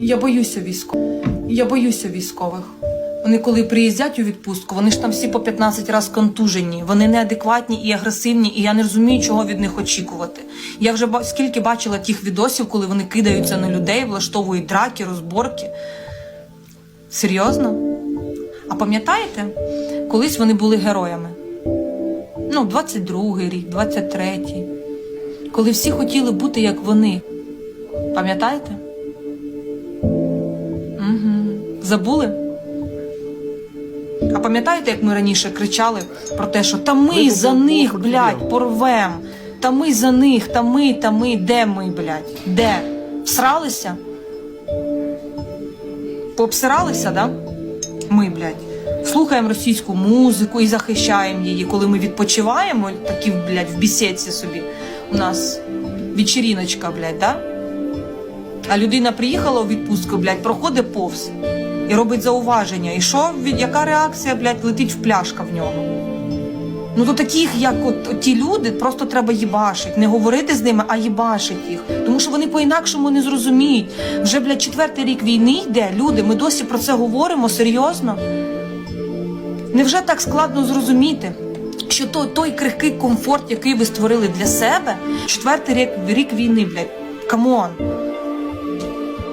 Я боюся військових. Я боюся військових. Вони коли приїздять у відпустку, вони ж там всі по 15 разів контужені. Вони неадекватні і агресивні, і я не розумію, чого від них очікувати. Я вже скільки бачила тих відосів, коли вони кидаються на людей, влаштовують драки, розборки. Серйозно? А пам'ятаєте, колись вони були героями? Ну, 22-й рік, 23-й. Коли всі хотіли бути як вони. Пам'ятаєте? Забули? А пам'ятаєте, як ми раніше кричали про те, що та ми Ми за них, блядь, порвем. Та ми за них, та ми, та ми, де ми, блядь? Де? Всралися? Пообсиралися, да? Ми, блядь. Слухаємо російську музику і захищаємо її, коли ми відпочиваємо, такі, блядь, в бісідці собі. У нас вечеріночка, блядь, да? А людина приїхала у відпустку, блядь, проходить повз і робить зауваження. І що? Від- Яка реакція, блядь, летить в пляшка в нього? Ну то таких, як от, от ті люди, просто треба їбашить. Не говорити з ними, а їбашить їх. Тому що вони по-інакшому не зрозуміють. Вже, блядь, четвертий рік війни йде. Люди, ми досі про це говоримо серйозно. Невже так складно зрозуміти, що той, той крихкий комфорт, який ви створили для себе, четвертий рік, рік війни, блядь, камон.